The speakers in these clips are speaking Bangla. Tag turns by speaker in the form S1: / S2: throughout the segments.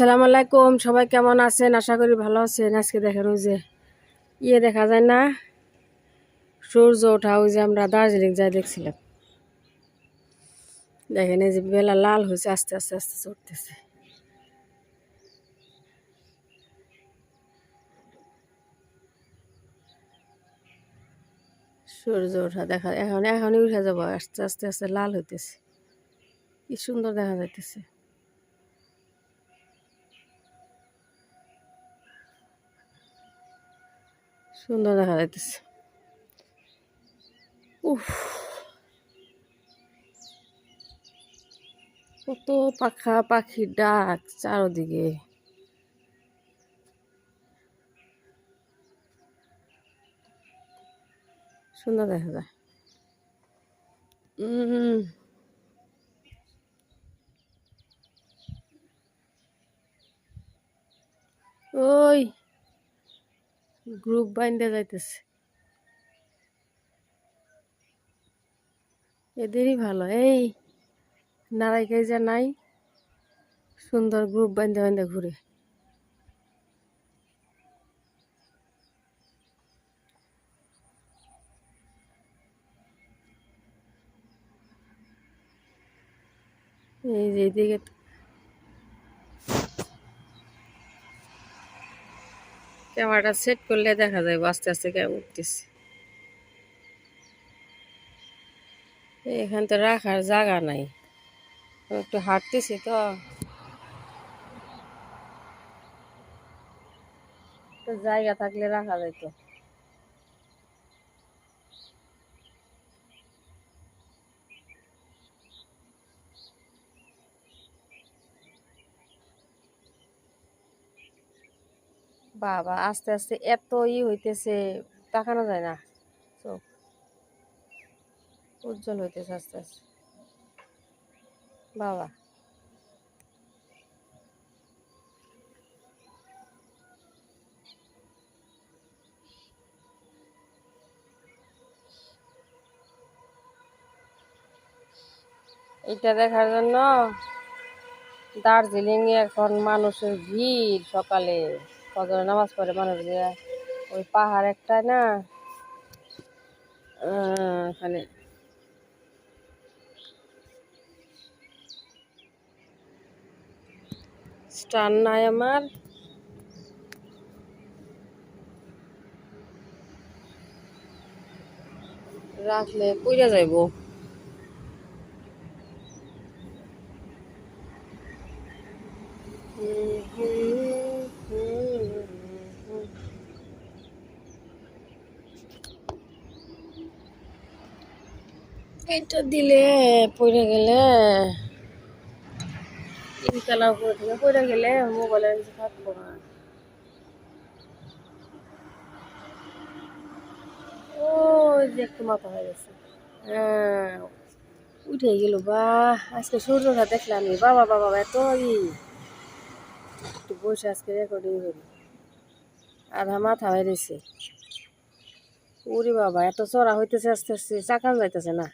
S1: আসসালামু আলাইকুম, সবাই কেমন আছেন? আশা করি ভালো আছেন। আজকে দেখেন ওই যে ইয়ে দেখা যায় না? সূর্য ওঠা, ওই যে আমরা দার্জিলিং যাই দেখছিলাম। দেখেন এই যে বেলা লাল হয়েছে, আস্তে আস্তে আস্তে চড়তেছে। সূর্য ওঠা দেখা, এখন, এখনই উঠে যাব, আস্তে আস্তে আস্তে লাল হইতেছে। কি সুন্দর দেখা যাইতেছে। সুন্দর দেখা যাইতেছে উফ কত পাখা পাখির ডাক চারোদিকে সুন্দর দেখা যায় উম ওই গ্রুপ বাইন্দা যাইতেছে। এদেরই ভালো। এই নারাইকাই যা নাই, সুন্দর গ্রুপ বাইন্দা বাইন্দা ঘুরে। এই যে এদিকে ক্যামেরাটা সেট করলে দেখা যায় আস্তে আস্তে উঠতেছে। এখান তো রাখার জায়গা নাই। একটু হাঁটতেছি তো। জায়গা থাকলে রাখা যেত বাবা, আস্তে আস্তে এত ই হইতেছে, তাকানো যায় না। চোখ উজ্জ্বল হইতেছে আস্তে আস্তে। বাবা। এটা দেখার জন্য দার্জিলিং এখন মানুষের ভিড় সকালে। ফজরের নামাজ পড়ে মানুষ ওই পাহাড় একটা না এখানে স্টান নাই আমার। রাখলে পইরা যাইব। এটা দিলে পড়ে গেলে তিনতলা উপরে থেকে পড়ে গেলে মোবাইলের কিছু থাকব না। ও যে একটু মাথা হয়ে গেছে। হ্যাঁ উঠে গেল বা, আজকে সূর্যটা দেখলাম বাবা বাবা এত ই। একটু বসে আজকে রেকর্ডিং করি। আধা মাথা হয়ে গেছে ওরে বাবা, এত চড়া হইতেছে, আস্তে আস্তে চাকান যাইতেছে না।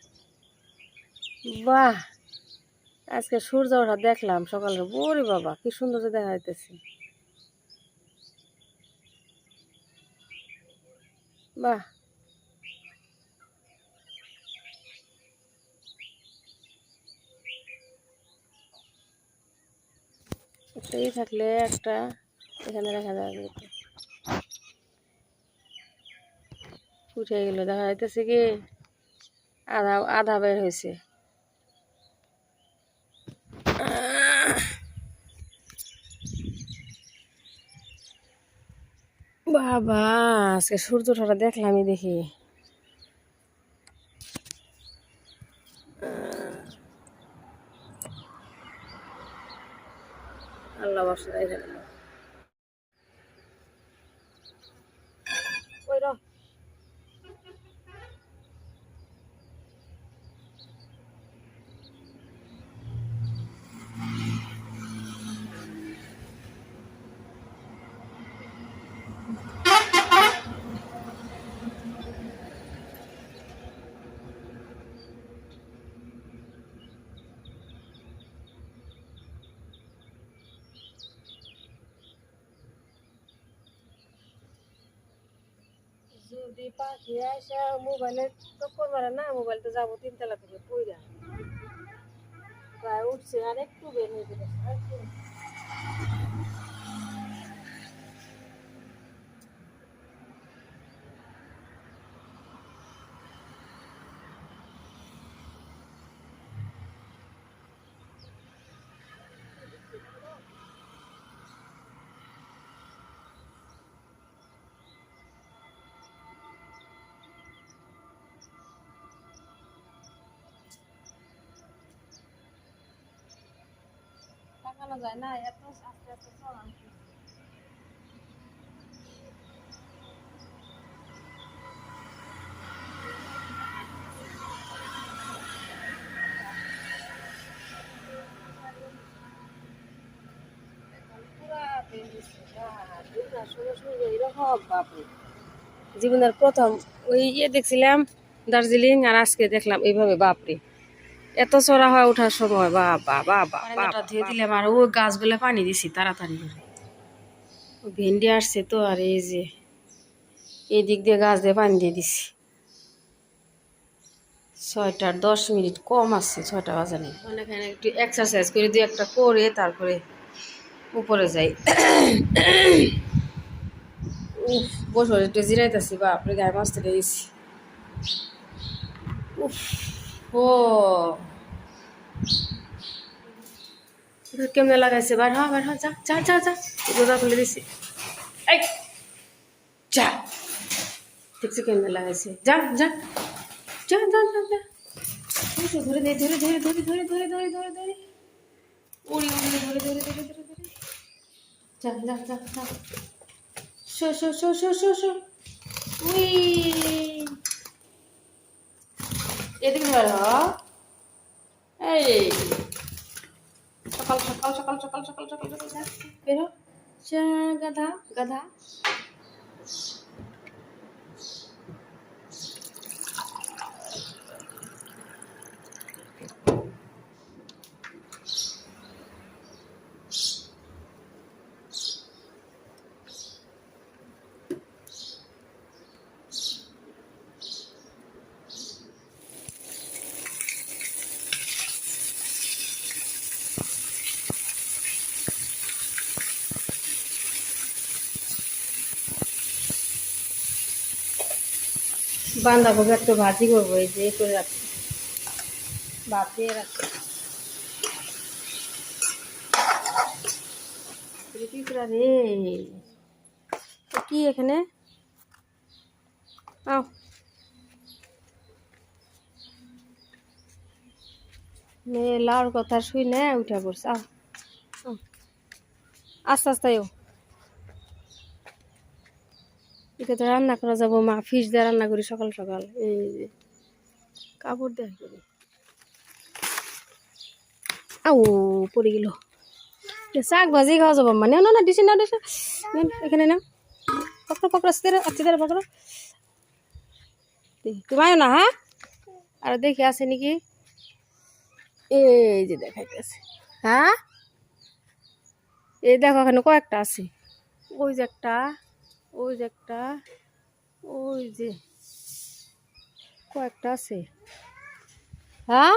S1: বাহ! আজকে সূর্য ওঠা দেখলাম সকালে। ওরে বাবা, কি সুন্দর দেখা যাইতেছে। বাহ! একটা থাকলে একটা এখানে রাখা যাবে উঠে গেল দেখা যাইতেছে কি, আধা আধা বের হয়েছে বাবা আজকে সূর্যটা দেখলামই দেখি। আল্লাহ বর্ষা যদি পাখি আসা মোবাইলে টক্কর মারে না মোবাইল তো যাব তিনতলা থেকে, পইরা। প্রায় উঠছে, আর একটু বের হয়ে তাকানো যায় না, এত আস্তে আস্তে চলান জীবনের প্রথম, ওই ইয়ে দেখছিলাম, দার্জিলিং, আর আজকে দেখলাম, এইভাবে, বাপরে। এত চড়া হয় ওঠার সময় বাবা বাবা বাবা ধুয়ে দিলাম আর ওই গাছগুলো পানি দিছি তাড়াতাড়ি করে। ভেন্ডি আসছে তো আর এই যে এই দিক দিয়ে গাছ দিয়ে পানি দিয়ে দিছি। ছয়টার দশ মিনিট কম আসছে ছয়টা বাজে নেই। অনেকখানে একটু এক্সারসাইজ করে দুই একটা করে তারপরে উপরে যাই। উফ বসে বসে একটু জিরাইতেছি বাপরে গায়ে মাছ থেকে গেছি উফ। ও কেমনে লাগাইছে বার হ বার হ যা যা যা যা রোজা খুলে দিছি এই যা দেখছি কেমনে লাগাইছে যা যা যা যা যা যা ধরে দে ধরে ধরে ধরে ধরে ধরে ধরে ধরে ধরে উড়ি উড়ি ধরে ধরে ধরে ধরে ধরে যা যা যা যা শো শো শো শো শো শো উই এদিকে ধর এই সকাল সকাল সকাল সকাল সকাল সকাল সকাল বেরো গাধা গাধা বাঁধাকপি একটু ভাজি করব, এই যে করে রাখছি। ভাত দিয়ে রাখছি রে। কি এখানে? আও। মেয়ে লাউর কথা শুই না উঠা পড়ছে। আও। আস্তে আস্তে আয়ো এটা তো রান্না করা যাব মা ফিস দিয়ে রান্না করি সকাল সকাল। এই যে, কাপড় দেওয়া করি। আও পড়ে গেল। শাক ভাজি খাওয়া যাব মানে না না ডিসি না ডিসি এখানে না পকড়ো পকড়ো আস্তে আস্তে ধীরে, পকড়ো। তুমি আয়ো না হ্যাঁ? আর দেখি, আছে নাকি? এই যে দেখাইতেছে। হ্যাঁ? এই দেখো, এখানে কয়েকটা আছে। ওই যে একটা। ওই যে একটা, ওই যে কয়েকটা আছে। হ্যাঁ?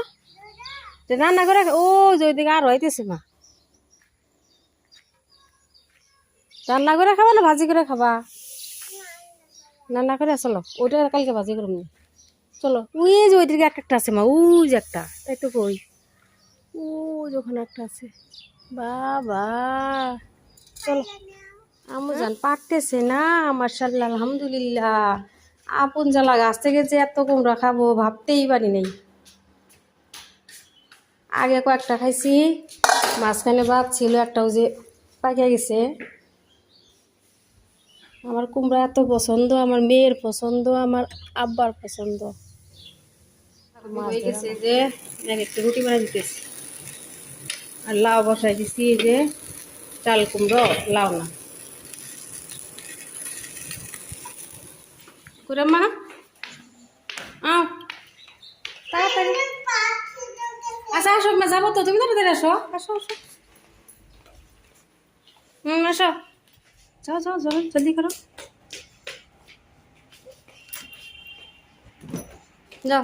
S1: রান্না করে ও যে ওইদিকে আর হইতেছে মা। রান্না করে খাবা না ভাজি করে খাবা? রান্না করে চলো ওইটা কালকে ভাজি করুন চলো, ওই যে ওইদিকে একটা একটা আছে মা, ওই যে একটা, তাই তো কই। ও যখন একটা আছে। বাবা, চলো। আমু জান পারতেছে না মার্শাল্লাহ আলহামদুলিল্লাহ। আপন জ্বালা গাছ থেকে যে এত কুমড়া খাব ভাবতেই পারি নাই। আগে কয়েকটা খাইছি, মাঝখানে ভাত ছিল একটাও যে পাকিয়া গেছে। আমার কুমড়া এত পছন্দ, আমার মেয়ের পছন্দ, আমার আব্বার পছন্দ। হয়ে গেছে যে রুটি বানাই দিতেছি। আর লাউ বসাই দিছি যে, চাল কুমড়ো, লাউ না। কুরাম্মা আও তাড়াতাড়ি। আচ্ছা আসো, মা, যাব তো। তুমি তাড়াতাড়ি আসো। আসো আসো। হুম, আসো। যাও যাও যাও, জলদি করো। যাও।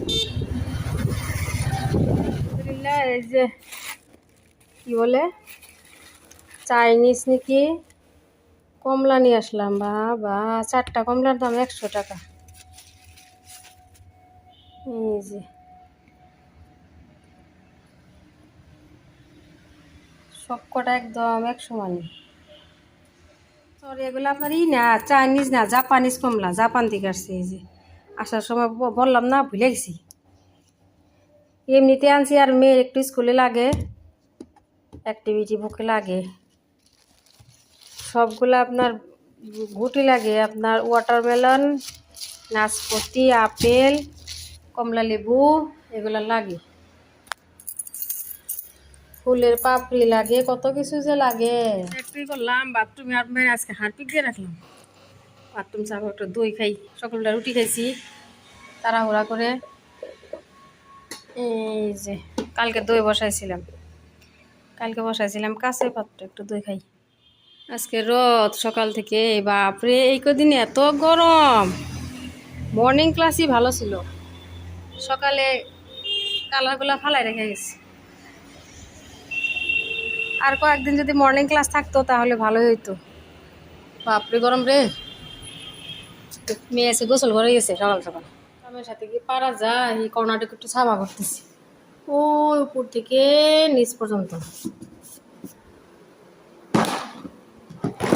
S1: আলহামদুলিল্লাহ, এই যে কি বলে চাইনিজ নাকি কমলা নিয়ে আসলাম বা বা চারটা কমলার দাম একশো টাকা। এই যে সব কটা একদম একশো মানে। সরি এগুলো আপনার ই না চাইনিজ না জাপানিজ কমলা জাপান থেকে আসছে এই যে। আসার সময় বললাম না ভুলে গেছি। এমনিতে আনছি আর মেয়ের একটু স্কুলে লাগে অ্যাক্টিভিটি বুকে লাগে। সবগুলো আপনার গুটি লাগে, আপনার ওয়াটারমেলন নাশপাতি, আপেল, কমলা লেবু, এগুলো লাগে। ফুলের পাপড়ি লাগে, কত কিছু যে লাগে। একটু করলাম বাথরুমে আর মেয়ে আজকে দিয়ে রাখলাম। বাথরুম সাফ একটু দই খাই, সকালটা রুটি খাইছি, তাড়াহুড়া করে। এই যে, কালকে দই বসাইছিলাম। কালকে বসাইছিলাম কাছে পাত্র, একটু দই খাই। আজকে রথ সকাল থেকে বাপরে এই কদিন এত গরম। মর্নিং ক্লাসই ভালো ছিল। সকালে কালারগুলো ফালাই রেখে গেছি। আর কয়েকদিন যদি মর্নিং ক্লাস থাকতো, তাহলে ভালোই হইতো। বাপরে গরম রে। মেয়ে এসে গোসল করে গেছে, সকাল সকাল। আমার সাথে কি পারা যায়? এই কর্ণাটক একটু সাফা করতেছি ও, উপর থেকে নিচ পর্যন্ত।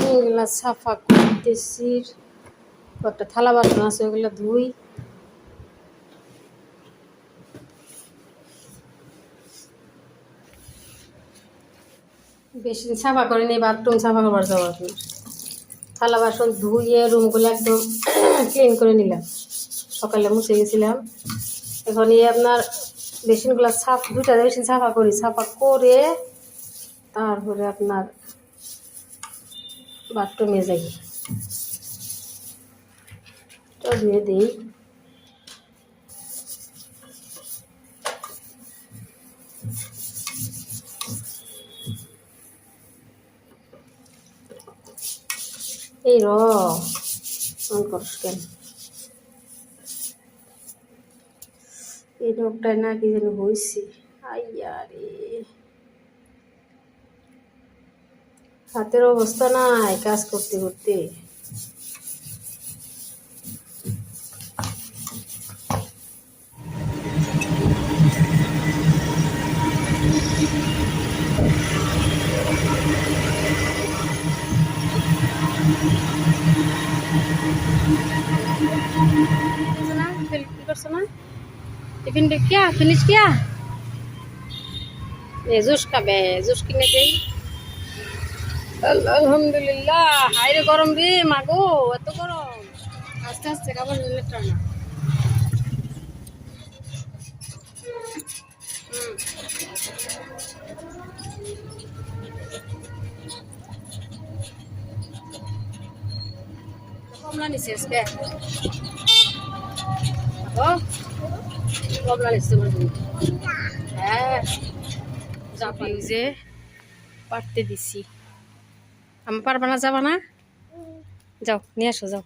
S1: এগুলা সাফা করতেছি। একটা থালা বাসন আছে, ওগুলো ধুই। বেশি সাফা করিনি, বাথরুম সাফা করবার যাব আপনার থালা বাসন ধুয়ে রুমগুলো একদম ক্লিন করে নিলাম। সকালে মুছে গেছিলাম। এখন এই আপনার বেসিনগুলো সাফ দুইটা বেসিন সাফা করি, সাফা করে তারপরে আপনার বাথরুমে যাই। ধুয়ে দিই। এই র কেন? রোগটায় না কি যেন হয়েছে হাতের অবস্থা নাই কাজ করতে করতে। टिफिन কিয়া? क्या কিয়া? এ ये খাবে कब কিনে जूस किने दे আলহামদুলিল্লাহ, হাইরে গরম রে মাগো, এত গরম আস্তে আস্তে খাবার নিলে টানা কমলা নিছিস কে ও হ্যাঁ যে পারতে দিছি। আমি পারবা না, যাবা না? যাও, নিয়ে আসো, যাও।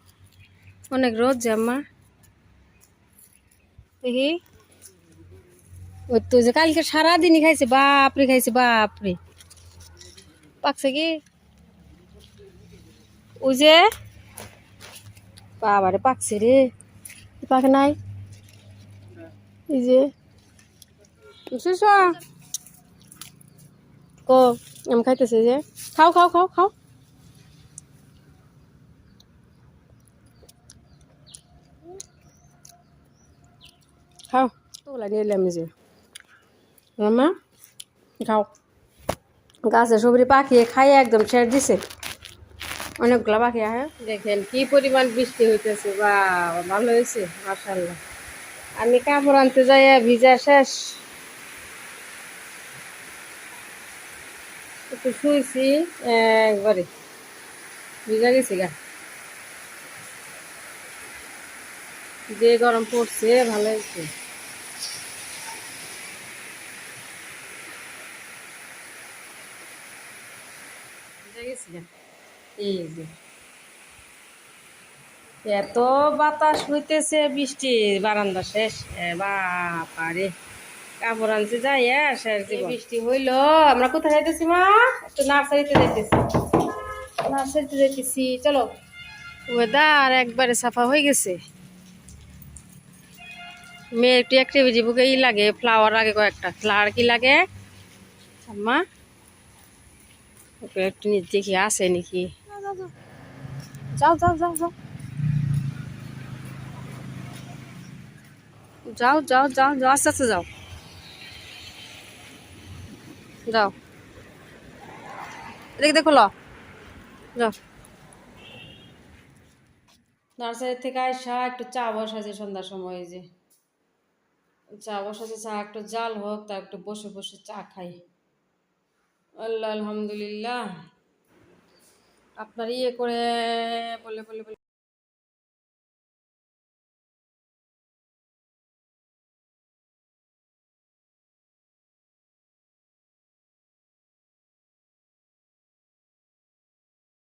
S1: অনেক রোদ যে আম্মা। দেখি। ওই তো যে কালকে সারাদিনই খাইছে, বাপরে খাইছে, বাপরে। পাকছে কি? ওই যে? বাবারে, পাকছে রে। পাকে নাই। এই যে। কো, আমি খাইতেছে যে। খাও খাও খাও খাও। খাও। ওগুলা নিয়ে এলাম যে। মামা খাও। গাছে সবরি পাখিয়ে খাইয়ে একদম ছেড়ে দিছে। অনেকগুলা পাখি আহে। দেখেন কি পরিমাণ বৃষ্টি হইতেছে। বা ভালো হয়েছে মার্শাল্লাহ আমি কাপড় আনতে যাই ভিজা শেষ। একটু শুয়েছি একবারে ভিজা গেছি গা। যে গরম পড়ছে, ভালো হয়েছে। ভিজা গেছি গা। এই এত বাতাস হইতেছে বৃষ্টি বারান্দা শেষ। বাপারে কাপড় আনতে যাই শেষ বৃষ্টি হইল আমরা কোথায় যাইতেছি মা? একটু নার্সারিতে যাইতেছি। নার্সারিতে যাইতেছি চলো। ওয়েদার একবারে সাফা হয়ে গেছে। মেয়ে একটু অ্যাক্টিভিটি বুকে ই লাগে ফ্লাওয়ার লাগে কয়েকটা। ফ্লাওয়ার কি লাগে? আম্মা? ওকে একটু নিয়ে দেখি আছে নাকি? যাও যাও যাও যাও। যাও যাও যাও যাও, আস্তে আস্তে যাও। যাও। এদিকে দেখো যাও। নার্সারি থেকে আসা একটু চা বসাছে সন্ধ্যার সময় যে। চা বসাছে চা একটু জাল হোক, তা একটু বসে বসে চা খাই। আল্লাহ, আলহামদুলিল্লাহ। আপনার ইয়ে করে বলে বলে বলে।